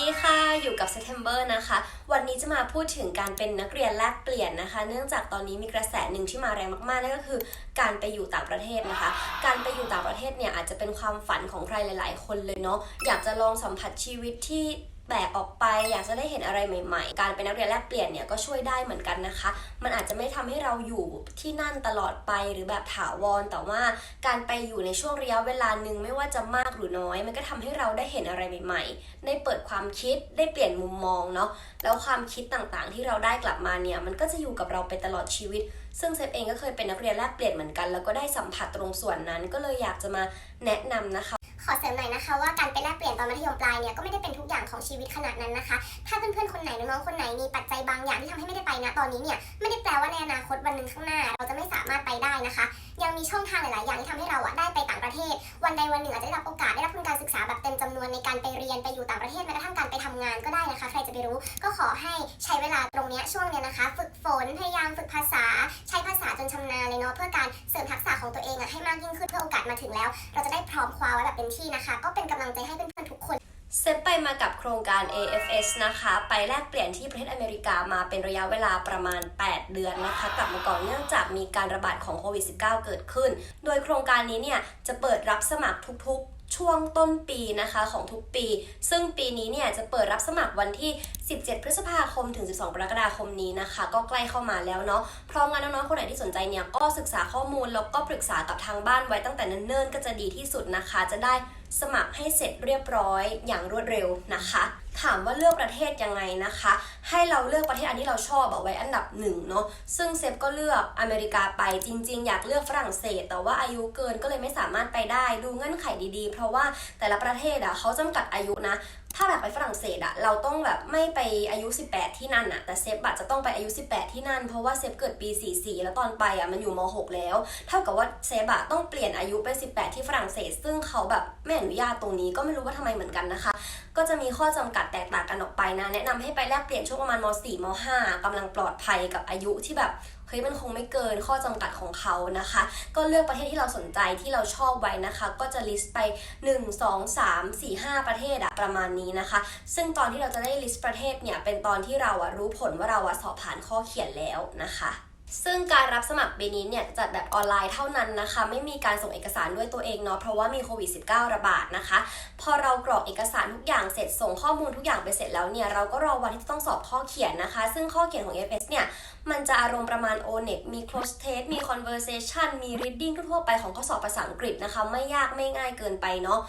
ดีค่ะ อยู่กับ September นะคะ วันนี้จะมาพูดถึงการเป็นนักเรียนแลกเปลี่ยนนะคะ เนื่องจากตอนนี้มีกระแสหนึ่งที่มาแรงมากๆ นั่นก็คือการไปอยู่ต่างประเทศนะคะ การไปอยู่ต่างประเทศเนี่ยอาจจะเป็นความฝันของใครหลาย ๆ คนเลยเนาะ อยากจะลองสัมผัสชีวิตที่ แปลกออกไป อยากจะได้เห็นอะไรใหม่ ๆ การเป็นนักเรียนแลกเปลี่ยนเนี่ยก็ช่วยได้เหมือนกันนะคะ มันอาจจะไม่ทำให้เราอยู่ที่นั่นตลอดไปหรือแบบถาวร แต่ว่าการไปอยู่ในช่วงระยะเวลาหนึ่งไม่ว่าจะมากหรือน้อย มันก็ทำให้เราได้เห็นอะไรใหม่ๆ ได้เปิดความคิดได้เปลี่ยนมุมมองเนาะแล้วความคิดต่างๆ ที่เราได้กลับมาเนี่ยมันก็จะอยู่กับเราไปตลอดชีวิต ซึ่งเซฟเองก็เคยเป็นนักเรียนแลกเปลี่ยนเหมือนกัน แล้วก็ได้สัมผัสตรงส่วนนั้นก็เลยอยากจะมาแนะนำนะคะ ขอเสริมหน่อยนะคะว่าการไปแลกเปลี่ยนตอนมัธยมปลายเนี่ยก็ไม่ได้เป็นทุกอย่างของชีวิตขนาดนั้นนะคะ ถ้าเพื่อนๆคนไหนน้องๆคนไหนมีปัจจัยบางอย่างที่ทำให้ไม่ได้ไปนะตอนนี้เนี่ยไม่ได้แปลว่าในอนาคตวันหนึ่งข้างหน้า เราจะไม่สามารถไปได้นะคะ ยังมีช่องทางหลายๆอย่างที่ทำให้เราอะได้ไปต่างประเทศ วันใดวันหนึ่งอาจจะได้รับโอกาสได้รับทุนการศึกษาแบบเต็มจำนวนในการไปเรียนไปอยู่ต่างประเทศแม้กระทั่งการไปทำงานก็ได้นะคะ ใครจะไปรู้ก็ขอให้ใช้เวลาตรงนี้ช่วงเนี้ยนะคะ ฝึกฝนพยายามฝึกภาษา ใช้ภาษาจนชำนาญเลยเนาะเพื่อการเสริมทักษะของตัวเองอะให้มากยิ่งขึ้นเพื่อโอกาสมาถึงแล้ว เราจะได้พร้อมคว้าไว้แบบเต็มที่นะคะ ก็เป็นกำลังใจให้เพื่อนๆทุกคนเซฟไปมากับโครงการ AFS นะคะ ไปแลกเปลี่ยนที่ประเทศอเมริกามาเป็นระยะเวลาประมาณ 8 เดือนนะคะ กลับมาก่อนเนื่องจากมีการระบาดของโควิด -19 เกิดขึ้น โดยโครงการนี้เนี่ยจะเปิดรับสมัครทุกๆ ช่วงต้นปีนะคะของทุกปี ซึ่งปีนี้เนี่ยจะเปิดรับสมัครวันที่ 17 พฤษภาคมถึง 12 กรกฎาคมนี้นะคะ ก็ใกล้เข้ามาแล้วเนาะเพราะงั้นน้องๆคนไหนที่สนใจเนี่ยก็ศึกษาข้อมูลแล้วก็ปรึกษากับทางบ้านไว้ตั้งแต่เนิ่นๆก็จะดีที่สุดนะคะ จะได้สมัครให้เสร็จเรียบร้อยอย่างรวดเร็วนะคะ ถามว่าเลือกประเทศยังไงนะคะ ให้เราเลือกประเทศอันที่เราชอบเอาไว้อันดับหนึ่งเนาะซึ่งเซฟก็เลือกอเมริกาไปจริง ๆ อยากเลือกฝรั่งเศส แต่ว่าอายุเกินก็เลยไม่สามารถไปได้ ดูเงื่อนไขดีๆ เพราะว่าแต่ละประเทศอะเขาจำกัดอายุนะ ถ้าแบบไปฝรั่งเศสอะเราต้องแบบไม่ไปอายุ 18 ที่นั่นอะแต่เซฟอะจะต้องไปอายุ 18 ที่นั่น เพราะว่าเซฟเกิดปี 44 แล้วตอนไปอะมันอยู่ม .6 แล้ว เท่ากับว่าเซฟอะต้องเปลี่ยนอายุเป็น 18 ที่ฝรั่งเศส ซึ่งเขาแบบไม่อนุญาตตรงนี้ก็ไม่รู้ว่าทำไมเหมือนกันนะคะ ก็จะมีข้อจำกัดแตกต่างกันออกไปนะ แนะนำให้ไปแลกเปลี่ยนช่วงประมาณม 4 ม 5กำลังปลอดภัยกับอายุที่แบบ เฮ้ยมันคงไม่เกินข้อจำกัดของเขานะคะ ก็เลือกประเทศที่เราสนใจที่เราชอบไว้นะคะ ก็จะลิสต์ไป 1 2 3 4 5 ประเทศอะประมาณนี้นะคะ ซึ่งตอนที่เราจะได้ลิสต์ประเทศเนี่ยเป็นตอนที่เราอะรู้ผลว่าเราอะสอบผ่านข้อเขียนแล้วนะคะ ซึ่งการรับสมัครปีนี้เนี่ยจัดแบบออนไลน์เท่านั้นนะคะ ไม่มีการส่งเอกสารด้วยตัวเองเนาะเพราะว่ามีโควิด -19 ระบาดนะคะ พอเรากรอกเอกสารทุกอย่างเสร็จส่งข้อมูลทุกอย่างไปเสร็จแล้วเนี่ยเราก็รอวันที่ต้องสอบข้อเขียนนะคะ ซึ่งข้อเขียนของ FS เนี่ยมันจะอารมณ์ประมาณ o n e t มี close test มี conversation มี reading ทั่วไปของข้อสอบภาษาอังกฤษนะคะ ไม่ยากไม่ง่ายเกินไปเนาะ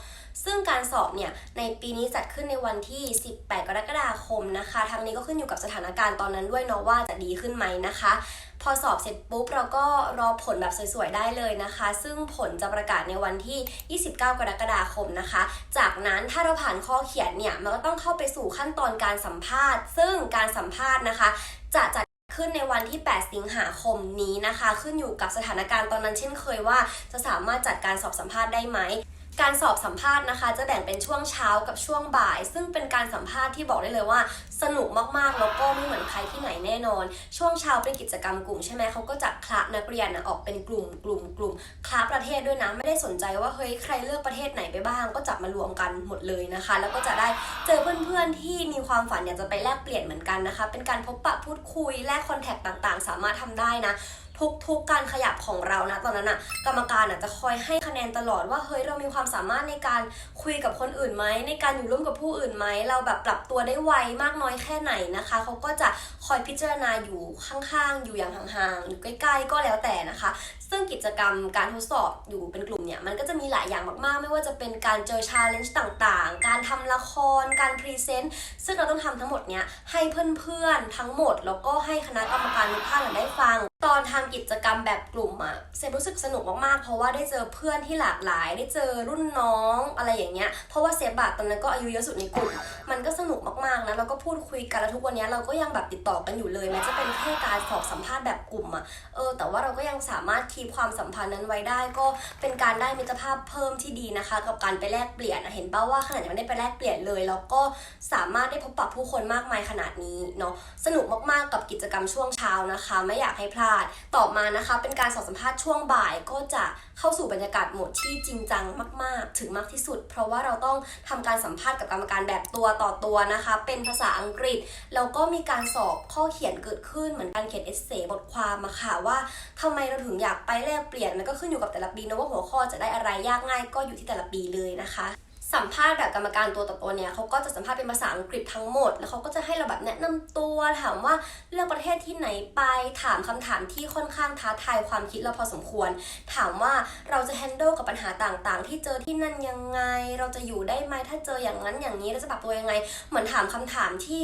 ซึ่งการสอบเนี่ยในปีนี้จัดขึ้นในวันที่ 18 กรกฎาคมนะคะทางนี้ก็ขึ้นอยู่กับสถานการณ์ตอนนั้นด้วยเนาะว่าจะดีขึ้นไหมนะคะ พอสอบเสร็จปุ๊บเราก็รอผลแบบสวยๆได้เลยนะคะ ซึ่งผลจะประกาศในวันที่ 29 กรกฎาคมนะคะ จากนั้นถ้าเราผ่านข้อเขียนเนี่ยมันก็ต้องเข้าไปสู่ขั้นตอนการสัมภาษณ์ ซึ่งการสัมภาษณ์นะคะ จะจัดขึ้นในวันที่ 8 สิงหาคมนี้นะคะ ขึ้นอยู่กับสถานการณ์ตอนนั้นเช่นเคยว่า จะสามารถจัดการสอบสัมภาษณ์ได้ไหม การสอบสัมภาษณ์นะคะ จะแบ่งเป็นช่วงเช้ากับช่วงบ่าย ซึ่งเป็นการสัมภาษณ์ที่บอกได้เลยว่า สนุกมากๆ แล้วก็ไม่เหมือนใครที่ไหนแน่นอน ช่วงเช้าเป็นกิจกรรมกลุ่มใช่ไหมเขาก็จะคละนักเรียนนะออกเป็นกลุ่มกลุ่มกลุ่มคละประเทศด้วยนะไม่ได้สนใจว่าเฮ้ยใครเลือกประเทศไหนไปบ้าง ก็จับมารวมกันหมดเลยนะคะ แล้วก็จะได้เจอเพื่อนๆที่มีความฝันอยากจะไปแลกเปลี่ยนเหมือนกันนะคะ เป็นการพบปะพูดคุยแลกคอนแทคต่างๆ สามารถทำได้นะ ทุกๆการขยับของเรานะตอนนั้นอะกรรมการอะจะคอยให้คะแนนตลอดว่าเฮ้ยเรามีความสามารถในการคุยกับคนอื่นไหมในการอยู่ร่วมกับผู้อื่นไหมเราแบบปรับตัวได้ไวมากน้อยแค่ไหนนะคะเขาก็จะคอยพิจารณาอยู่ข้างๆ อยู่อย่างห่างๆอยู่ใกล้ ๆ ก็แล้วแต่นะคะ ซึ่งกิจกรรมการทดสอบอยู่เป็นกลุ่มเนี่ยมันก็จะมีหลายอย่างมากๆ ไม่ว่าจะเป็นการเจอชาเลนจ์ต่างๆ การทำละครการพรีเซนต์ซึ่งเราต้องทำทั้งหมดเนี่ยให้เพื่อนๆทั้งหมด แล้วก็ให้คณะกรรมการทุกท่านได้ฟัง ตอนทำกิจกรรมแบบกลุ่มอะเซฟรู้สึกสนุกมากๆ เพราะว่าได้เจอเพื่อนที่หลากหลาย ได้เจอรุ่นน้องอะไรอย่างเงี้ย เพราะว่าเซฟบะตอนนั้นก็อายุเยอะสุดในกลุ่ม มันก็สนุกมากๆนะแล้วก็พูดคุยกันแล้วทุกวันนี้เราก็ยังแบบติดต่อกันอยู่เลยแม้จะเป็นแค่การสอบสัมภาษณ์แบบกลุ่มอะเออ แต่ว่าเราก็ยังสามารถคีบความสัมพันธ์นั้นไว้ได้ ก็เป็นการได้มิตรภาพเพิ่มที่ดีนะคะ กับการไปแลกเปลี่ยนเห็นป่าว่าขนาดยังไม่ได้ไปแลกเปลี่ยนเลย แล้วก็สามารถได้พบปะผู้คนมากมายขนาดนี้เนาะสนุกมากๆกับกิจกรรมช่วงเช้านะคะ ไม่อยากให้พลาาษณ์ต่อมานะคะ เป็นการสอบสัมภาษณ์ช่วงบ่ายก็จะเข้าสู่บรรยากาศโหมดที่จริงจังมาก ๆ ถึงมากที่สุด เพราะว่าเราต้องทำการสัมภาษณ์กับกรรมการแบบตัวต่อตัวนะคะ เป็นภาษาอังกฤษ แล้วก็มีการสอบข้อเขียนเกิดขึ้นเหมือนการเขียนเอเซบทความมาค่ะว่าทำไมเราถึงอยากไปแลกเปลี่ยนมันก็ขึ้นอยู่กับแต่ละปีนะว่าหัวข้อจะได้อะไรยากง่ายก็อยู่ที่แต่ละปีเลยนะคะ สัมภาษณ์แบบกรรมการตัวต่อตัวเนี่ยเขาก็จะสัมภาษณ์เป็นภาษาอังกฤษทั้งหมด แล้วเขาก็จะให้เราแบบแนะนำตัวถามว่าเลือกประเทศที่ไหนไปถามคำถามที่ค่อนข้างท้าทายความคิดเราพอสมควร ถามว่าเราจะแฮนด์ลกับปัญหาต่างๆ ที่เจอที่นั่นยังไง เราจะอยู่ได้ไหมถ้าเจออย่างนั้นอย่างนี้เราจะปรับตัวยังไง เหมือนถามคำถามที่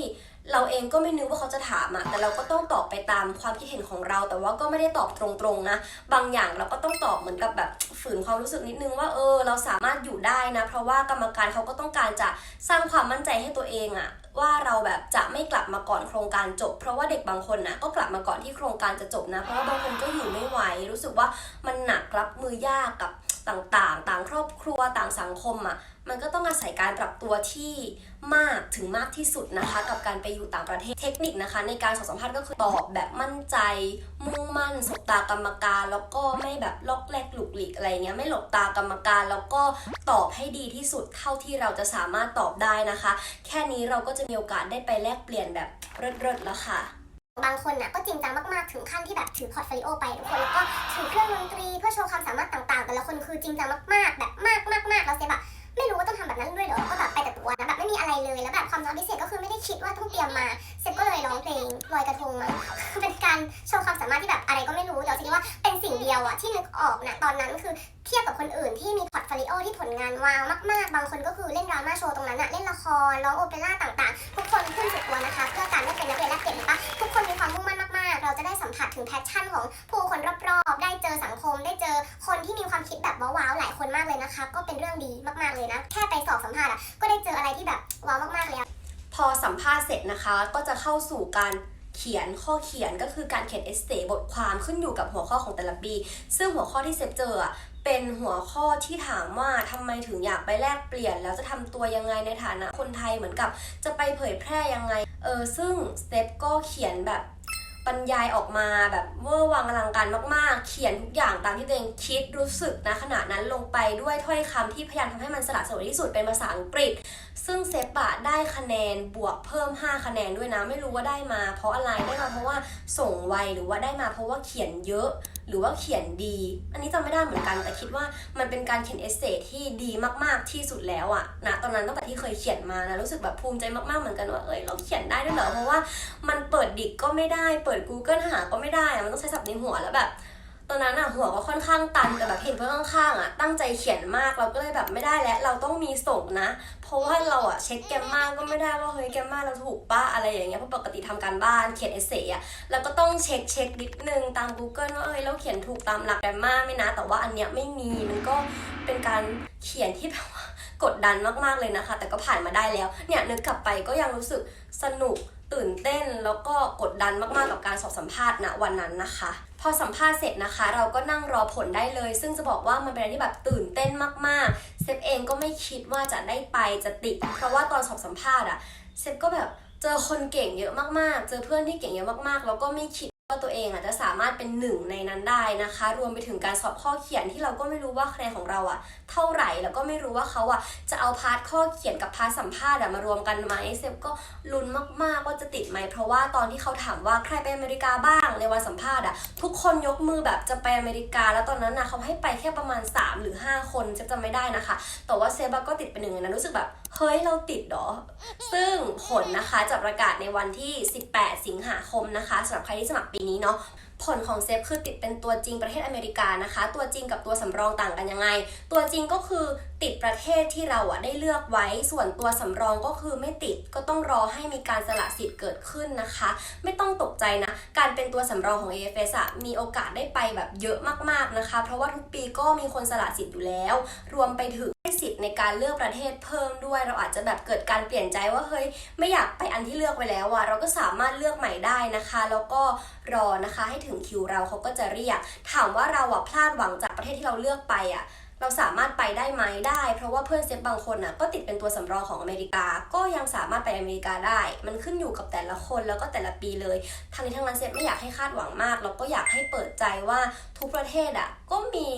เราเองก็ไม่นึกว่าเขาจะถามอะแต่เราก็ต้องตอบไปตามความคิดเห็นของเรา แต่ว่าก็ไม่ได้ตอบตรงๆนะ บางอย่างเราก็ต้องตอบเหมือนกับแบบฝืนความรู้สึกนิดนึงว่าเออ เราสามารถอยู่ได้นะ เพราะว่ากรรมการเขาก็ต้องการจะสร้างความมั่นใจให้ตัวเองอะว่าเราแบบจะไม่กลับมาก่อนโครงการจบ เพราะว่าเด็กบางคนนะก็กลับมาก่อนที่โครงการจะจบนะ เพราะว่าบางคนก็อยู่ไม่ไหว รู้สึกว่ามันหนักรับมือยากกับ ต่างๆ ต่างครอบครัวต่างสังคมอะมันก็ต้องอาศัยการปรับตัวที่มากถึงมากที่สุดนะคะ กับการไปอยู่ต่างประเทศเทคนิคนะคะ ในการสอบสัมภาษณ์ก็คือตอบแบบมั่นใจ มุ่งมั่นสบตากรรมการ แล้วก็ไม่แบบลอกแลกหลุกหลีกอะไรเงี้ยไม่หลบตากรรมการ แล้วก็ตอบให้ดีที่สุดเท่าที่เราจะสามารถตอบได้นะคะ แค่นี้เราก็จะมีโอกาสได้ไปแลกเปลี่ยนแบบเลิศๆแล้วค่ะ บางคนน่ะก็จริงจังมากๆ ถึงขั้นที่แบบถือพอร์ตโฟลิโอไปทุกคนแล้วก็ถือเครื่องดนตรีเพื่อโชว์ความสามารถต่างๆ แต่ละคนคือจริงจังมากๆ แบบมากมากมากเราเซฟแบบไม่รู้ว่าต้องทำแบบนั้นด้วยเหรอ ก็แบบไปแต่ตัวนะแบบไม่มีอะไรเลย แล้วแบบความสามารถพิเศษก็คือไม่ได้คิดว่าต้องเตรียมมา เซฟก็เลยร้องเพลงลอยกระทงมาเป็นการโชว์ความสามารถที่แบบอะไรก็ไม่รู้แต่คิดว่าเป็นสิ่งเดียวอะที่นึกออกนะตอนนั้นคือเทียบกับคนอื่นที่มีพอร์ตโฟลิโอที่ผลงานว้าวมากๆ บางคนก็คือเล่นดราม่าโชว์ตรงนั้นอะเล่นละครร้องโอเปร่าต่างๆ ทุกคนขึ้นสุดตัวนะคะ เพื่อการได้เป็นนักเรียนแลกเปลี่ยนปะทุ ๆเราจะได้สัมผัสถึงแพชชั่นของผู้คนรอบๆ ได้เจอสังคม ได้เจอคนที่มีความคิดแบบว้าวๆหลายคนมากเลยนะคะ ก็เป็นเรื่องดีมากๆเลยนะ แค่ไปสอบสัมภาษณ์อะก็ได้เจออะไรที่แบบว้าวมากๆเลยอะพอสัมภาษณ์เสร็จนะคะ ก็จะเข้าสู่การเขียนข้อเขียนก็คือการเขียนเอเซบทความขึ้นอยู่กับหัวข้อของแต่ละปี ซึ่งหัวข้อที่เซฟเจอเป็นหัวข้อที่ถามว่าทำไมถึงอยากไปแลกเปลี่ยน แล้วจะทำตัวยังไงในฐานะคนไทยเหมือนกับ จะไปเผยแพร่ยังไงเออซึ่งเซฟก็เขียนแบบ บรรยายออกมาแบบเวอร์วังอลังการมากๆ เขียนทุกอย่างตามที่ตัวเองคิดรู้สึกนะขณะนั้นลงไปด้วยถ้อยคำที่พยายามทำให้มันสละสลวยที่สุดเป็นภาษาอังกฤษ ซึ่งเซฟอะได้คะแนนบวกเพิ่ม 5 คะแนนด้วยนะ ไม่รู้ว่าได้มา เพราะอะไรได้มาเพราะว่าส่งไวหรือว่าได้มาเพราะว่าเขียนเยอะ หรือว่าเขียนดี อันนี้จำไม่ได้เหมือนกัน แต่คิดว่ามันเป็นการเขียนเอเซที่ดีมากๆที่สุดแล้วอะนะตอนนั้นตั้งแต่ที่เคยเขียนมานะรู้สึกแบบภูมิใจมากๆเหมือนกันว่าเอ้ยเราเขียนได้ด้วยเหรอเพราะว่ามันเปิดดิกก็ไม่ได้ เปิด Google หาก็ไม่ได้อะมันต้องใช้ศัพท์ในหัวแล้วแบบ ตอนนั้นอะหัวก็ค่อนข้างตันแต่แบบเห็นเพื่อนข้างๆอะตั้งใจเขียนมากเราก็เลยแบบไม่ได้แล้วเราต้องมีส่งนะ เพราะว่าเราอะเช็คแกมมาก็ไม่ได้ว่าเฮ้ยแกมมาเราถูกป้าอะไรอย่างเงี้ยเพราะปกติทำการบ้านเขียนเอเซอะแล้วก็ต้องเช็คเช็คนิดนึงตาม Google ว่าเอ้ยเราเขียนถูกตามหลักแกมมาไหม่นะ แต่ว่าอันเนี้ยไม่มีมันก็เป็นการเขียนที่แบบว่ากดดันมากๆเลยนะคะ แต่ก็ผ่านมาได้แล้วเนี่ยนึกกลับไปก็ยังรู้สึกสนุกตื่นเต้นแล้วก็กดดันมากๆกับการสอบสัมภาษณ์ณวันนั้นนะคะ พอสัมภาษณ์เสร็จนะคะ เราก็นั่งรอผลได้เลย ซึ่งจะบอกว่ามันเป็นอะไรที่แบบตื่นเต้นมากๆเซฟเองก็ไม่คิดว่าจะได้ไปจะติด เพราะว่าตอนสอบสัมภาษณ์อะเซฟก็แบบเจอคนเก่งเยอะมากๆ เจอเพื่อนที่เก่งเยอะมากๆ แล้วก็ไม่คิด ว่าตัวเองอะจะสามารถเป็นหนึ่งในนั้นได้นะคะ รวมไปถึงการสอบข้อเขียนที่เราก็ไม่รู้ว่าคะแนนของเราอะเท่าไหร่แล้วก็ไม่รู้ว่าเขาอะจะเอาพาร์ทข้อเขียนกับพาร์ทสัมภาษณ์อะมารวมกันไหมเซฟก็ลุ้นมากๆว่าจะติดไหมเพราะว่าตอนที่เขาถามว่าใครไปอเมริกาบ้างในวันสัมภาษณ์อะทุกคนยกมือแบบจะไปอเมริกา แล้วตอนนั้นนะเขาให้ไปแค่ประมาณ 3 หรือ 5 คนเซฟจำไม่ได้นะคะ แต่ว่าเซฟก็ติดเป็นหนึ่งในนั้นรู้สึกแบบเฮ้ยเราติดเหรอ ซึ่งผลนะคะจะประกาศในวันที่ 18 สิงหาคมนะคะสำหรับใครที่สมัครปีนี้เนาะผลของเซฟคือติดเป็นตัวจริงประเทศอเมริกานะคะ ตัวจริงกับตัวสำรองต่างกันยังไง ตัวจริงก็คือติดประเทศที่เราอะได้เลือกไว้ ส่วนตัวสำรองก็คือไม่ติดก็ต้องรอให้มีการสละสิทธิ์เกิดขึ้นนะคะ ไม่ต้องตกใจนะ การเป็นตัวสำรองของ AFS อะมีโอกาสได้ไปแบบเยอะมากๆนะคะ เพราะว่าทุกปีก็มีคนสละสิทธิ์อยู่แล้ว รวมไปถึง สิทธิ์ในการเลือกประเทศเพิ่มด้วย เราอาจจะแบบเกิดการเปลี่ยนใจว่าเฮ้ยไม่อยากไปอันที่เลือกไว้แล้วอะเราก็สามารถเลือกใหม่ได้นะคะ แล้วก็รอนะคะให้ถึงคิวเราเขาก็จะเรียก ถามว่าเราอะพลาดหวังจากประเทศที่เราเลือกไปอะ เราสามารถไปได้ไหมได้ เพราะว่าเพื่อนเซฟบางคนน่ะก็ติดเป็นตัวสำรองของอเมริกา ก็ยังสามารถไปอเมริกาได้ มันขึ้นอยู่กับแต่ละคนแล้วก็แต่ละปีเลยทั้งนี้ทั้งนั้นเซฟไม่อยากให้คาดหวังมากแล้วก็อยากให้เปิดใจว่าทุกประเทศอะก็มี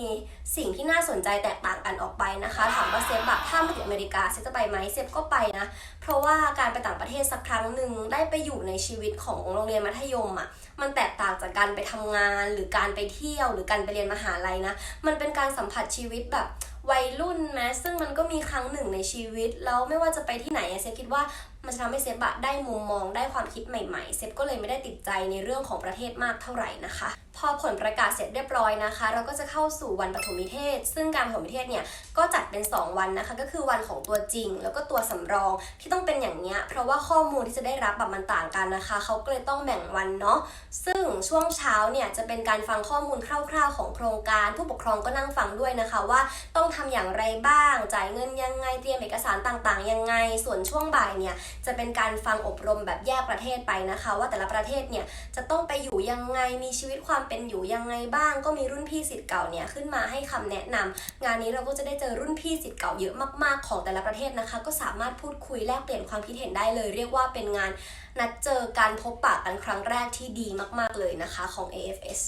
สิ่งที่น่าสนใจแตกต่างกันออกไปนะคะถามว่าเซฟอะถ้ามาถึงอเมริกาเซฟจะไปไหมเซฟก็ไปนะ เพราะว่าการไปต่างประเทศสักครั้งหนึ่งได้ไปอยู่ในชีวิตของโรงเรียนมัธยมอะมันแตกต่างจากการไปทำงานหรือการไปเที่ยว หรือการไปเรียนมหาลัยนะ มันเป็นการสัมผัสชีวิตแบบวัยรุ่นแม้ซึ่งมันก็มีครั้งหนึ่งในชีวิต แล้วไม่ว่าจะไปที่ไหนอะเซฟคิดว่ามันจะทำให้เซฟอะได้มุมมองได้ความคิดใหม่ๆ เซฟก็เลยไม่ได้ติดใจในเรื่องของประเทศมากเท่าไหร่นะคะ พอผลประกาศเสร็จเรียบร้อยนะคะ เราก็จะเข้าสู่วันปฐมนิเทศ ซึ่งการปฐมนิเทศเนี่ยก็จัดเป็น 2 วันนะคะ ก็คือวันของตัวจริง แล้วก็ตัวสำรองที่ต้องเป็นอย่างเนี้ยเพราะว่าข้อมูลที่จะได้รับแบบมันต่างกันนะคะเขาก็เลยต้องแบ่งวันเนาะซึ่งช่วงเช้าเนี่ยจะเป็นการฟังข้อมูลคร่าวๆ ของโครงการ ผู้ปกครองก็นั่งฟังด้วยนะคะว่าต้องทำอย่างไรบ้าง จ่ายเงินยังไงเตรียมเอกสารต่างๆ ยังไง ส่วนช่วงบ่ายเนี่ยจะเป็นการฟังอบรมแบบแยกประเทศไปนะคะ ว่าแต่ละประเทศเนี่ยจะต้องไปอยู่ยังไงมีชีวิตความเป็นอยู่ยังไงบ้าง ก็มีรุ่นพี่สิทธิ์เก่าเนี่ยขึ้นมาให้คำแนะนำงานนี้เราก็จะได้เจอรุ่นพี่สิทธิ์เก่าเยอะมากๆของแต่ละประเทศนะคะ ก็สามารถพูดคุยแลกเปลี่ยนความคิดเห็นได้เลย เรียกว่าเป็นงานนัดเจอการพบปะกันครั้งแรกที่ดีมากๆเลยนะคะของ AFS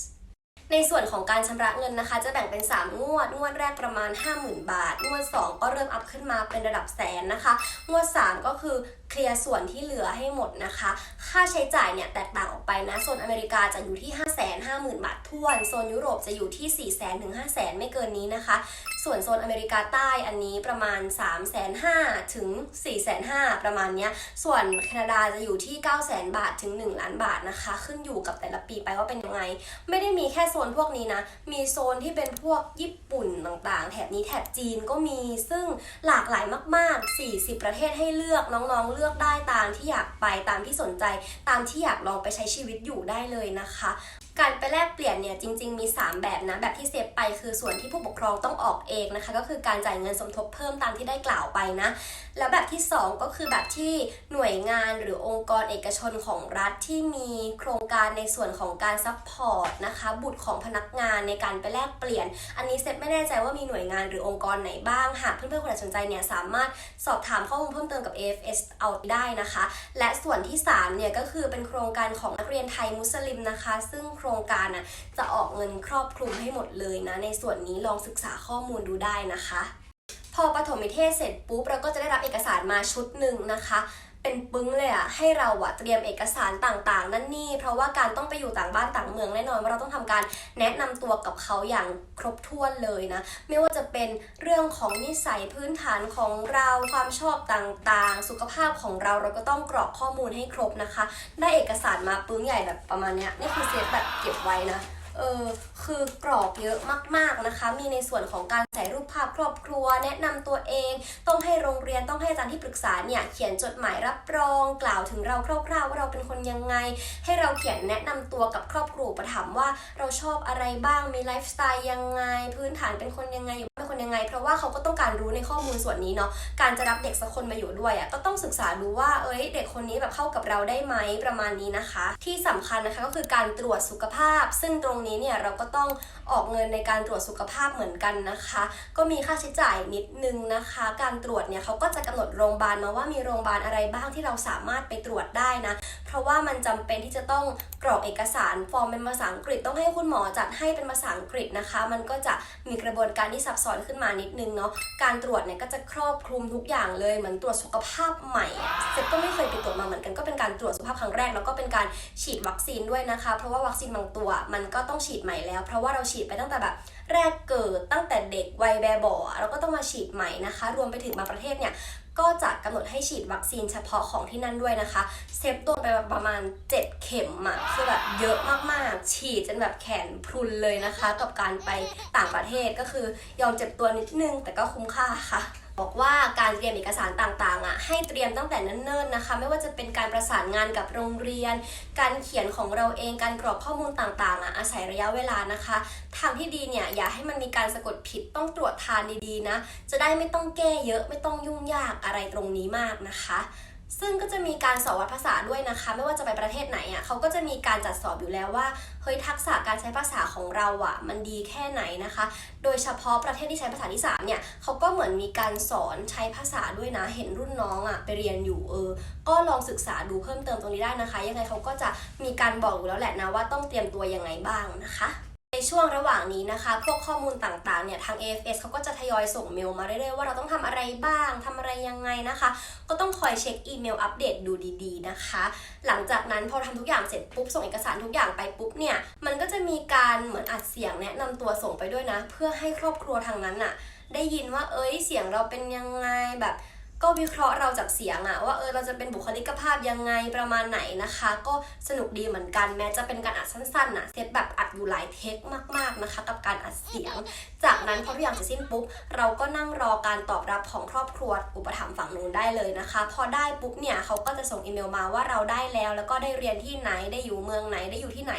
ในส่วนของการชำระเงินนะคะ จะแบ่งเป็น 3 งวด งวดแรกประมาณ 50,000 บาท งวด 2 ก็เริ่มอัพขึ้นมาเป็นระดับแสนนะคะ งวด 3 ก็คือ เคลียร์ส่วนที่เหลือให้หมดนะคะ ค่าใช้จ่ายเนี่ยแตกต่างออกไปนะโซนอเมริกาจะอยู่ที่ 5 5 0 0 0 0 บาททวน โซนยุโรปจะอยู่ที่ 4 0 0 0 0 0ถึง5 0 0 0 0 ไม่เกินนี้นะคะ ส่วนโซนอเมริกาใต้อันนี้ประมาณ 3 5 0 0 0ถึง4 5 0 0 0 ประมาณเนี้ย ส่วนแคนาดาจะอยู่ที่ 9 0 0 0 0 0 บาทถึง 1 ล้านบาทนะคะ ขึ้นอยู่กับแต่ละปีไปว่าเป็นยังไง ไม่ได้มีแค่โซนพวกนี้นะ มีโซนที่เป็นพวกญี่ปุ่นต่างๆ แถบนี้แถบจีนก็มี ซึ่งหลากหลายมาก ๆ 40 ประเทศให้เลือกน้องๆเลือกือกได้ตามที่อยากไปตามที่สนใจ ตามที่อยากลองไปใช้ชีวิตอยู่ได้เลยนะคะ การไปแลกเปลี่ยนเนี่ยจริง ๆ มี 3 แบบนะ แบบที่เซฟไปคือส่วนที่ผู้ปกครองต้องออกเองนะคะ ก็คือการจ่ายเงินสมทบเพิ่มตามที่ได้กล่าวไปนะ แล้วแบบที่ 2 ก็คือแบบที่หน่วยงานหรือองค์กรเอกชนของรัฐที่มีโครงการในส่วนของการซัพพอร์ตนะคะบุตรของพนักงานในการไปแลกเปลี่ยน อันนี้เซฟไม่แน่ใจว่ามีหน่วยงานหรือองค์กรไหนบ้างหากเพื่อนๆคนไหนสนใจเนี่ยสามารถสอบถามข้อมูลเพิ่มเติมกับ AFS เอาได้นะคะ และส่วนที่3เนี่ยก็คือเป็นโครงการของนักเรียนไทยมุสลิมนะคะ ซึ่งโครงงการน่ะจะออกเงินครอบคลุมให้หมดเลยนะ ในส่วนนี้ลองศึกษาข้อมูลดูได้นะคะ พอปฐมนิเทศเสร็จปุ๊บเราก็จะได้รับเอกสารมาชุดหนึ่งนะคะ เป็นปึ้งเลยอะให้เราอะเตรียมเอกสารต่างๆ นั่นนี่ เพราะว่าการต้องไปอยู่ต่างบ้านต่างเมืองแน่นอนว่าเราต้องทำการแนะนำตัวกับเขาอย่างครบถ้วนเลยนะ ไม่ว่าจะเป็นเรื่องของนิสัยพื้นฐานของเราความชอบต่างๆ สุขภาพของเราเราก็ต้องกรอกข้อมูลให้ครบนะคะ ได้เอกสารมาปึ้งใหญ่แบบประมาณเนี้ยนี่คือเซฟแบบเก็บไว้นะ เออคือกรอบเยอะมากๆนะคะ มีในส่วนของการใส่รูปภาพครอบครัว แนะนำตัวเอง ต้องให้โรงเรียนต้องให้อาจารย์ที่ปรึกษาเนี่ยเขียนจดหมายรับรอง กล่าวถึงเราคร่าวๆว่าเราเป็นคนยังไง ให้เราเขียนแนะนำตัวกับครอบครัวประถมว่าเราชอบอะไรบ้างมีไลฟ์สไตล์ยังไง พื้นฐานเป็นคนยังไง คนยังไง เพราะว่าเขาก็ต้องการรู้ในข้อมูลส่วนนี้เนาะการจะรับเด็กสักคนมาอยู่ด้วยอะก็ต้องศึกษาดูว่าเอ้ยเด็กคนนี้แบบเข้ากับเราได้ไหมประมาณนี้นะคะ ที่สำคัญนะคะก็คือการตรวจสุขภาพ ซึ่งตรงนี้เนี่ยเราก็ต้องออกเงินในการตรวจสุขภาพเหมือนกันนะคะ ก็มีค่าใช้จ่ายนิดนึงนะคะ การตรวจเนี่ยเขาก็จะกำหนดโรงพยาบาลมาว่ามีโรงพยาบาลอะไรบ้างที่เราสามารถไปตรวจได้นะ เพราะว่ามันจำเป็นที่จะต้องกรอกเอกสารฟอร์มเป็นภาษาอังกฤษต้องให้คุณหมอจัดให้เป็นภาษาอังกฤษนะคะ มันก็จะมีกระบวนการที่ซับซ้อนขึ้นมานิดนึงเนาะการตรวจเนี่ยก็จะครอบคลุมทุกอย่างเลยเหมือนตรวจสุขภาพใหม่เซฟก็ไม่เคยไปตรวจมาเหมือนกันก็เป็นการตรวจสุขภาพครั้งแรก แล้วก็เป็นการฉีดวัคซีนด้วยนะคะ เพราะว่าวัคซีนบางตัวมันก็ต้องฉีดใหม่แล้ว เพราะว่าเราฉีดไปตั้งแต่แบบแรกเกิดตั้งแต่เด็กวัยแบบบ่อเราก็ต้องมาฉีดใหม่นะคะ รวมไปถึงบางประเทศเนี่ย ก็จะกำหนดให้ฉีดวัคซีนเฉพาะของที่นั่นด้วยนะคะ เซฟตัวไปประมาณ 7 เข็มอะคือแบบเยอะมากๆ ฉีดจนแบบแขนพรุนเลยนะคะ กับการไปต่างประเทศก็คือยอมเจ็บตัวนิดนึงแต่ก็คุ้มค่าค่ะ บอกว่าการเตรียมเอกสารต่างๆอะให้เตรียมตั้งแต่เนิ่นๆนะคะ ไม่ว่าจะเป็นการประสานงานกับโรงเรียน การเขียนของเราเองการกรอกข้อมูลต่างๆอะอาศัยระยะเวลานะคะ ทางที่ดีเนี่ยอย่าให้มันมีการสะกดผิดต้องตรวจทานดีๆนะ จะได้ไม่ต้องแก้เยอะไม่ต้องยุ่งยากอะไรตรงนี้มากนะคะ ซึ่งก็จะมีการสอบวัดภาษาด้วยนะคะ ไม่ว่าจะไปประเทศไหนอะเขาก็จะมีการจัดสอบอยู่แล้วว่าเฮ้ยทักษะการใช้ภาษาของเราอะมันดีแค่ไหนนะคะ โดยเฉพาะประเทศที่ใช้ภาษาที่สามเนี่ยเขาก็เหมือนมีการสอนใช้ภาษาด้วยนะ เห็นรุ่นน้องอะไปเรียนอยู่เออ ก็ลองศึกษาดูเพิ่มเติมตรงนี้ได้นะคะ ยังไงเขาก็จะมีการบอกอยู่แล้วแหละนะว่าต้องเตรียมตัวยังไงบ้างนะคะ ช่วงระหว่างนี้นะคะ พวกข้อมูลต่างๆเนี่ยทาง AFS เขาก็จะทยอยส่งเมลมาเรื่อยๆว่าเราต้องทำอะไรบ้างทำอะไรยังไงนะคะ ก็ต้องคอยเช็คอีเมลอัปเดตดูดีๆนะคะ หลังจากนั้นพอทำทุกอย่างเสร็จปุ๊บส่งเอกสารทุกอย่างไปปุ๊บเนี่ยมันก็จะมีการเหมือนอัดเสียงแนะนำตัวส่งไปด้วยนะ เพื่อให้ครอบครัวทางนั้นน่ะได้ยินว่าเอ้ยเสียงเราเป็นยังไงแบบ ก็วิเคราะห์เราจากเสียงอะว่าเออเราจะเป็นบุคลิกภาพยังไงประมาณไหนนะคะ ก็สนุกดีเหมือนกันแม้จะเป็นการอัดสั้นๆนะเซตแบบอัดอยู่หลายเทคมากๆนะคะ กับการอัดเสียง จากนั้นพอทุกอย่างเสร็จสิ้นปุ๊บ เราก็นั่งรอการตอบรับของครอบครัวอุปถัมภ์ฝั่งนู้นได้เลยนะคะ พอได้ปุ๊บเนี่ยเขาก็จะส่งอีเมลมาว่าเราได้แล้ว แล้วก็ได้เรียนที่ไหนได้อยู่เมืองไหนได้อยู่ที่ไหน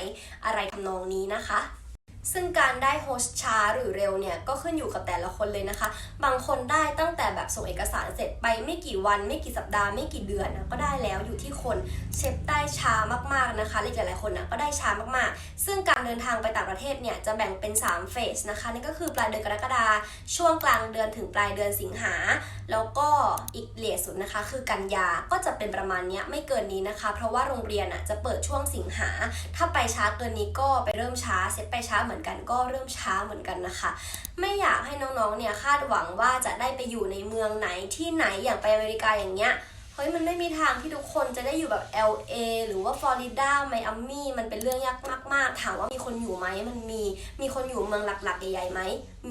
อะไรทำนองนี้นะคะ ซึ่งการได้โฮสต์ช้าหรือเร็วเนี่ยก็ขึ้นอยู่กับแต่ละคนเลยนะคะ บางคนได้ตั้งแต่แบบส่งเอกสารเสร็จไปไม่กี่วัน ไม่กี่สัปดาห์ไม่กี่เดือนนะก็ได้แล้วอยู่ที่คนเชฟได้ช้ามากๆนะคะและอีกหลายๆคนนะก็ได้ช้ามากๆ ซึ่งการเดินทางไปต่างประเทศเนี่ยจะแบ่งเป็น3เฟสนะคะนั่นก็คือปลายเดือนกรกฎาช่วงกลางเดือนถึงปลายเดือนสิงหาแล้วก็อีกเลทสุดนะคะ คือกันยาก็จะเป็นประมาณเนี้ยไม่เกินนี้นะคะ เพราะว่าโรงเรียนอะจะเปิดช่วงสิงหา ถ้าไปช้าเกินนี้ก็ไปเริ่มช้าเซตไปช้าเหมือนกันก็เริ่มช้าเหมือนกันนะคะ ไม่อยากให้น้องๆเนี่ยคาดหวังว่าจะได้ไปอยู่ในเมืองไหนที่ไหนอย่างไปอเมริกาอย่างเงี้ยเฮ้ยมันไม่มีทางที่ทุกคนจะได้อยู่แบบ LA หรือว่าฟลอริดาไมอามี่มันเป็นเรื่องยากมาก ๆ ถามว่ามีคนอยู่ไหมมันมี มีคนอยู่เมืองหลัก ๆ ใหญ่ๆไหม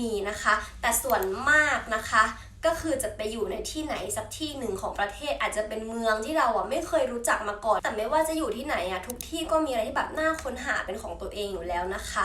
มีนะคะ แต่ส่วนมากนะคะ ก็คือจะไปอยู่ในที่ไหนสักที่หนึ่งของประเทศอาจจะเป็นเมืองที่เราอะไม่เคยรู้จักมาก่อน แต่ไม่ว่าจะอยู่ที่ไหนอะทุกที่ก็มีอะไรที่แบบน่าค้นหาเป็นของตัวเองอยู่แล้วนะคะ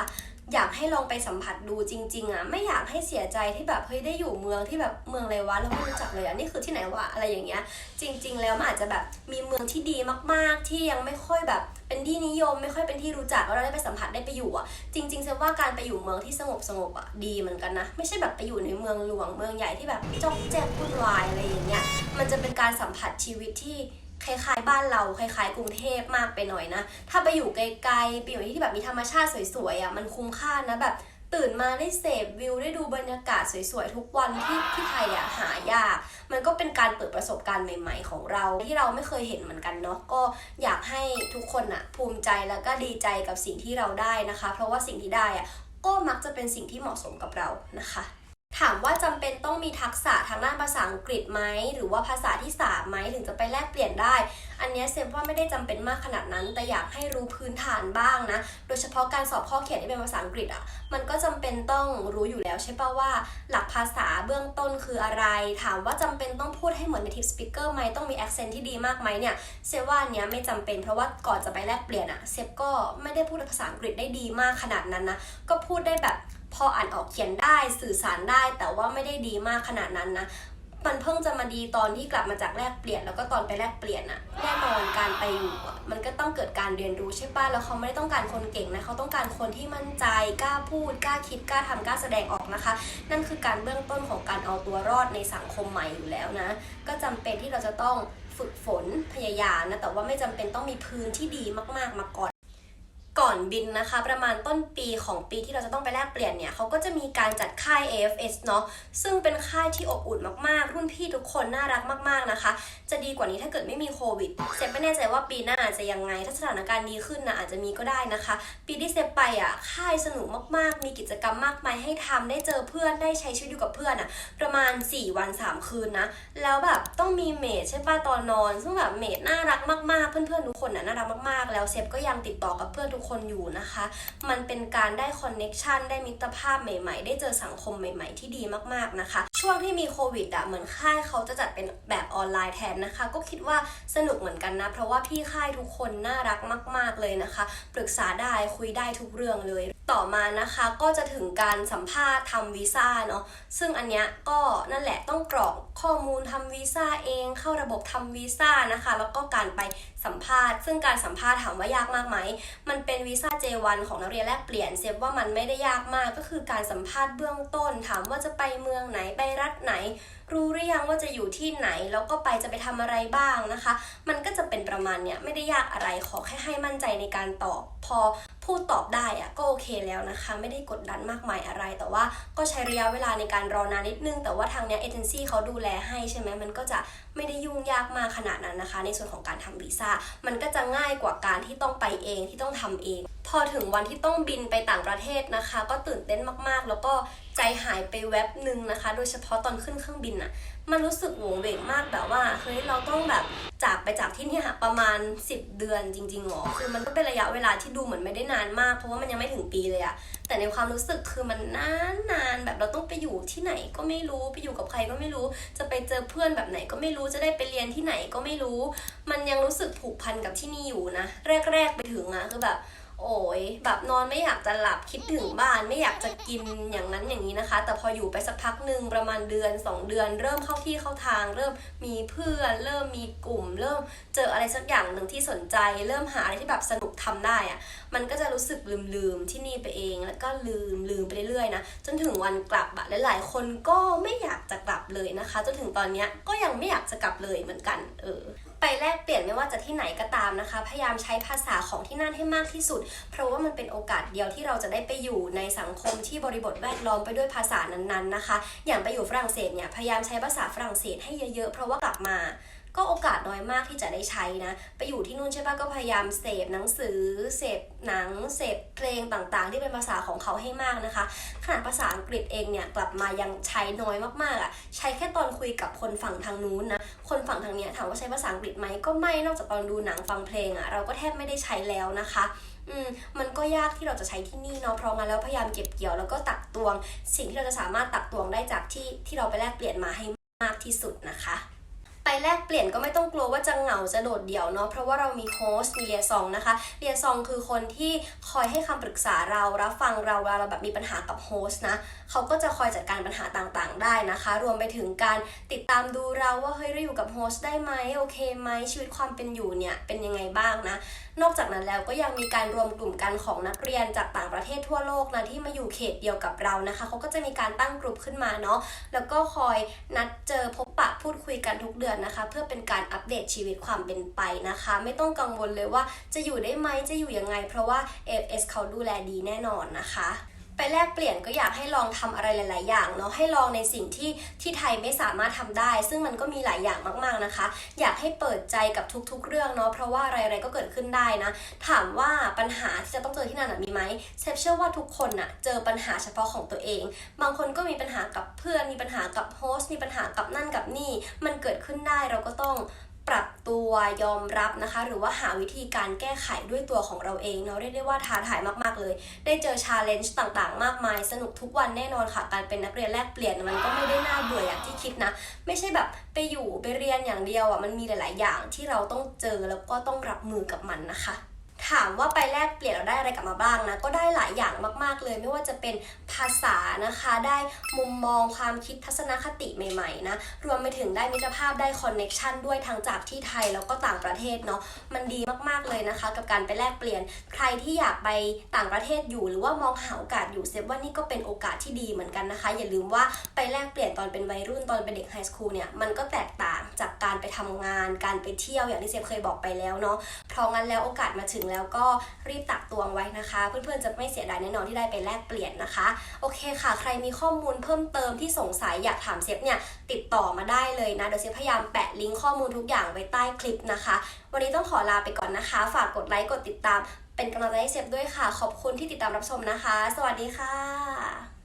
อยากให้ลองไปสัมผัสดูจริง ๆอะไม่อยากให้เสียใจที่แบบเฮ้ยได้อยู่เมืองที่แบบเมืองอะไรวะเราไม่รู้จักเลยอะนี่คือที่ไหนวะอะไรอย่างเงี้ย จริง ๆ แล้วมันอาจจะแบบมีเมืองที่ดีมากๆ ที่ยังไม่ค่อยแบบเป็นที่นิยมไม่ค่อยเป็นที่รู้จักแล้วเราได้ไปสัมผัสได้ไปอยู่อะจริงๆเซว่าการไปอยู่เมืองที่สงบสงบอะดีเหมือนกันนะ ไม่ใช่แบบไปอยู่ในเมืองหลวงเมืองใหญ่ที่แบบจอกแจ๊กวุ่นวายอะไรอย่างเงี้ยมันจะเป็นการสัมผัสชีวิตที่ คล้ายๆบ้านเราคล้ายๆกรุงเทพมากไปหน่อยนะ ถ้าไปอยู่ไกลๆไปอยู่ที่ที่แบบมีธรรมชาติสวยๆอะมันคุ้มค่านะแบบตื่นมาได้เสพวิวได้ดูบรรยากาศสวยๆ ทุกวันที่ที่ไทยอะหายาก มันก็เป็นการเปิดประสบการณ์ใหม่ ๆ ของเรา ที่เราไม่เคยเห็นเหมือนกันเนาะก็อยากให้ทุกคนอะภูมิใจแล้วก็ดีใจกับสิ่งที่เราได้นะคะ เพราะว่าสิ่งที่ได้อะก็มักจะเป็นสิ่งที่เหมาะสมกับเรานะคะ ถามว่าจำเป็นต้องมีทักษะทางด้านภาษาอังกฤษไหมหรือว่าภาษาที่สามไหมถึงจะไปแลกเปลี่ยนได้ อันเนี้ยเซมว่าไม่ได้จำเป็นมากขนาดนั้น แต่อยากให้รู้พื้นฐานบ้างนะ โดยเฉพาะการสอบข้อเขียนที่เป็นภาษาอังกฤษอะมันก็จำเป็นต้องรู้อยู่แล้วใช่ปะว่า หลักภาษาเบื้องต้นคืออะไร ถามว่าจำเป็นต้องพูดให้เหมือน native speaker ไหมต้องมี accent ที่ดีมากไหมเนี่ยเซฟว่าอันเนี้ยไม่จำเป็นเพราะว่าก่อนจะไปแลกเปลี่ยนอะเซฟก็ไม่ได้พูดภาษาอังกฤษได้ดีมากขนาดนั้นนะก็พูดได้แบบ พออ่านออกเขียนได้สื่อสารได้ แต่ว่าไม่ได้ดีมากขนาดนั้นนะมันเพิ่งจะมาดีตอนที่กลับมาจากแลกเปลี่ยน แล้วก็ตอนไปแลกเปลี่ยนอะแน่นอนการไปอยู่มันก็ต้องเกิดการเรียนรู้ใช่ป่ะแล้วเขาไม่ได้ต้องการคนเก่งนะเขาต้องการคนที่มั่นใจกล้าพูดกล้าคิดกล้าทำกล้าแสดงออกนะคะ นั่นคือการเบื้องต้นของการเอาตัวรอดในสังคมใหม่อยู่แล้วนะ ก็จำเป็นที่เราจะต้องฝึกฝนพยายามนะแต่ว่าไม่จำเป็นต้องมีพื้นที่ดีมากๆมาก่อน ก่อนบินนะคะ ประมาณต้นปีของปีที่เราจะต้องไปแลกเปลี่ยนเนี่ยเขาก็จะมีการจัดค่าย AFS เนาะซึ่งเป็นค่ายที่อบอุ่นมากๆ รุ่นพี่ทุกคนน่ารักมากๆนะคะ จะดีกว่านี้ถ้าเกิดไม่มีโควิดเซฟไม่แน่ใจว่าปีหน้าอาจจะยังไง ถ้าสถานการณ์ดีขึ้นนะอาจจะมีก็ได้นะคะ ปีที่เซฟไปอะค่ายสนุกมากๆ มีกิจกรรมมากมายให้ทำได้เจอเพื่อนได้ใช้ชีวิตอยู่กับเพื่อนอะประมาณ 4 วัน 3 คืนนะแล้วแบบต้องมีเมดใช่ป่ะตอนนอน ซึ่งแบบเมดน่ารักมากๆเพื่อนๆทุกคนน่ะน่ารักมากๆ แล้วเซฟก็ยังติดต่อกับเพื่อนทุกคนอยู่นะคะ มันเป็นการได้คอนเน็กชันได้มิตรภาพใหม่ ๆ ได้เจอสังคมใหม่ ๆ ที่ดีมากๆนะคะ ช่วงที่มีโควิดอะเหมือนค่ายเขาจะจัดเป็นแบบออนไลน์แทนนะคะ ก็คิดว่าสนุกเหมือนกันนะ เพราะว่าพี่ค่ายทุกคนน่ารักมาก ๆเลยนะคะ ปรึกษาได้คุยได้ทุกเรื่องเลย ต่อมานะคะก็จะถึงการสัมภาษณ์ทำวีซ่าเนาะซึ่งอันเนี้ยก็นั่นแหละต้องกรอกข้อมูลทำวีซ่าเองเข้าระบบทำวีซ่านะคะ แล้วก็การไปสัมภาษณ์ ซึ่งการสัมภาษณ์ถามว่ายากมากไหมมันเป็นวีซ่า J1 ของนักเรียนแลกเปลี่ยนเซฟว่ามันไม่ได้ยากมากก็คือการสัมภาษณ์เบื้องต้น ถามว่าจะไปเมืองไหนไปรัฐไหน รู้หรือยังว่าจะอยู่ที่ไหน แล้วก็ไปจะไปทำอะไรบ้างนะคะ มันก็จะเป็นประมาณเนี้ยไม่ได้ยากอะไรขอแค่ให้มั่นใจในการตอบพอพูดตอบได้อะก็โอเคแล้วนะคะ ไม่ได้กดดันมากมายอะไร แต่ว่าก็ใช้ระยะเวลาในการรอนานนิดนึง แต่ว่าทางเนี้ยเอเจนซี่เขาดูแลให้ใช่ไหมมันก็จะไม่ได้ยุ่งยากมากขนาดนั้นนะคะ ในส่วนของการทำวีซ่ามันก็จะง่ายกว่าการที่ต้องไปเองที่ต้องทำเอง พอถึงวันที่ต้องบินไปต่างประเทศนะคะ ก็ตื่นเต้นมากๆ แล้วก็ ใจหายไปแวบหนึ่งนะคะ โดยเฉพาะตอนขึ้นเครื่องบินอะมันรู้สึกโหวงเวงมากแบบว่าเฮ้ยเราต้องแบบจากไปจากที่นี่ยประมาณ 10 เดือนจริงๆหรอคือมันก็เป็นระยะเวลาที่ดูเหมือนไม่ได้นานมาก เพราะว่ามันยังไม่ถึงปีเลยอะแต่ในความรู้สึกคือมันนานนานๆแบบเราต้องไปอยู่ที่ไหนก็ไม่รู้ไปอยู่กับใครก็ไม่รู้ จะไปเจอเพื่อนแบบไหนก็ไม่รู้จะได้ไปเรียนที่ไหนก็ไม่รู้ มันยังรู้สึกผูกพันกับที่นี่อยู่นะ แรก ๆไปถึงอะคือแบบ โอ้ยแบบนอนไม่อยากจะหลับคิดถึงบ้าน ไม่อยากจะกินอย่างนั้นอย่างนี้นะคะ แต่พออยู่ไปสักพักหนึ่งประมาณเดือน 2 เดือน เริ่มเข้าที่เข้าทาง เริ่มมีเพื่อน เริ่มมีกลุ่ม เริ่มเจออะไรสักอย่างหนึ่งที่สนใจ เริ่มหาอะไรที่แบบสนุกทำได้อะมันก็จะรู้สึกลืมๆที่นี่ไปเอง แล้วก็ลืมลืมไปเรื่อยๆนะจนถึงวันกลับอะหลายๆคนก็ไม่อยากจะกลับเลยนะคะจนถึงตอนเนี้ยก็ยังไม่อยากจะกลับเลยเหมือนกัน เออ ไปแลกเปลี่ยนไม่ว่าจะที่ไหนก็ตามนะคะ พยายามใช้ภาษาของที่นั่นให้มากที่สุด เพราะว่ามันเป็นโอกาสเดียวที่เราจะได้ไปอยู่ในสังคมที่บริบทแวดล้อมไปด้วยภาษานั้นๆนะคะ อย่างไปอยู่ฝรั่งเศสเนี่ยพยายามใช้ภาษาฝรั่งเศสให้เยอะๆ เพราะว่ากลับมา ก็โอกาสน้อยมากที่จะได้ใช้นะ ไปอยู่ที่นู่นใช่ปะก็พยายามเสพหนังสือ เสพหนัง เสพเพลงต่างๆ ที่เป็นภาษาของเขาให้มากนะคะ ขนาดภาษาอังกฤษเองเนี่ยกลับมายังใช้น้อยมากๆอะ ใช้แค่ตอนคุยกับคนฝั่งทางนู้นนะ คนฝั่งทางเนี้ยถามว่าใช้ภาษาอังกฤษไหมก็ไม่ นอกจากตอนดูหนังฟังเพลงอะเราก็แทบไม่ได้ใช้แล้วนะคะอืมมันก็ยากที่เราจะใช้ที่นี่เนาะเพราะงั้นแล้วพยายามเก็บเกี่ยวแล้วก็ตักตวง สิ่งที่เราจะสามารถตักตวงได้จากที่ที่เราไปแลกเปลี่ยนมาให้มากที่สุดนะคะ ไปแลกเปลี่ยนก็ไม่ต้องกลัวว่าจะเหงาจะโดดเดี่ยวเนาะเพราะว่าเรามีโฮสต์มีเลียซองนะคะเลียซองคือคนที่คอยให้คำปรึกษาเรารับฟังเราเวลาเราแบบมีปัญหากับโฮสต์นะเขาก็จะคอยจัดการปัญหาต่างๆ ได้นะคะ รวมไปถึงการติดตามดูเราว่าเฮ้ยเราอยู่กับโฮสต์ได้ไหมโอเคไหมชีวิตความเป็นอยู่เนี่ยเป็นยังไงบ้างนะ นอกจากนั้นแล้วก็ยังมีการรวมกลุ่มกันของนักเรียนจากต่างประเทศทั่วโลกนะที่มาอยู่เขตเดียวกับเรานะคะเขาก็จะมีการตั้งกลุ่มขึ้นมาเนาะแล้วก็คอยนัดเจอพบปะพูดคุยกันทุกเดือนนะคะ เพื่อเป็นการอัปเดตชีวิตความเป็นไปนะคะ ไม่ต้องกังวลเลยว่าจะอยู่ได้ไหมจะอยู่ยังไง เพราะว่า FS เขาดูแลดีแน่นอนนะคะ ไปแลกเปลี่ยนก็อยากให้ลองทำอะไรหลาย ๆ อย่างเนาะให้ลองในสิ่งที่ที่ไทยไม่สามารถทำได้ ซึ่งมันก็มีหลายอย่างมาก ๆ นะคะ อยากให้เปิดใจกับทุก ๆ เรื่องเนาะเพราะว่าอะไร ๆ ก็เกิดขึ้นได้นะ ถามว่าปัญหาที่จะต้องเจอที่นั่นนมีไหมเซฟเชื่อว่าทุกคนน่ะเจอปัญหาเฉพาะของตัวเอง บางคนก็มีปัญหากับเพื่อนมีปัญหากับโฮสต์มีปัญหากับนั่นกับนี่ มันเกิดขึ้นได้เราก็ต้อง ปรับตัวยอมรับนะคะ หรือว่าหาวิธีการแก้ไขด้วยตัวของเราเองเนาะเรียกได้ว่าท้าทายมากๆเลย ได้เจอชาเลนจ์ต่างๆ มากมาย สนุกทุกวันแน่นอนค่ะ การเป็นนักเรียนแลกเปลี่ยนมันก็ไม่ได้น่าเบื่ออย่างที่คิดนะ ไม่ใช่แบบไปอยู่ไปเรียนอย่างเดียวอะมันมีหลาย ๆ อย่างที่เราต้องเจอแล้วก็ต้องรับมือกับมันนะคะ ถามว่าไปแลกเปลี่ยนเราได้อะไรกลับมาบ้างนะก็ได้หลายอย่างมาก ๆเลย ไม่ว่าจะเป็นภาษานะคะ ได้มุมมองความคิดทัศนคติใหม่ๆนะรวมไปถึงได้มิตรภาพได้คอนเน็ชันด้วยทั้งจากที่ไทยแล้วก็ต่างประเทศเนาะมันดีมากๆเลยนะคะ กับการไปแลกเปลี่ยนใครที่อยากไปต่างประเทศอยู่ หรือว่ามองหาโอกาสอยู่เซฟว่านี่ก็เป็นโอกาสที่ดีเหมือนกันนะคะ อย่าลืมว่าไปแลกเปลี่ยนตอนเป็นวัยรุ่นตอนเป็นเด็กไฮสคูลเนี่ยมันก็แตกต่างจากการไปทำงาน การไปเที่ยวอย่างที่เซฟเคยบอกไปแล้วเนาะเพราะงั้นแล้วโอกาสมาถึงแล้วก็รีบตักตวงไว้นะคะ เพื่อนๆจะไม่เสียดายแน่นอนที่ได้ไปแลกเปลี่ยนนะคะ โอเคค่ะ ใครมีข้อมูลเพิ่มเติมที่สงสัยอยากถามเซฟเนี่ยติดต่อมาได้เลยนะเดี๋ยวเซฟพยายามแปะลิงก์ข้อมูลทุกอย่างไว้ใต้คลิปนะคะ วันนี้ต้องขอลาไปก่อนนะคะ ฝากกดไลค์กดติดตาม เป็นกำลังใจให้เซฟด้วยค่ะ ขอบคุณที่ติดตามรับชมนะคะ สวัสดีค่ะ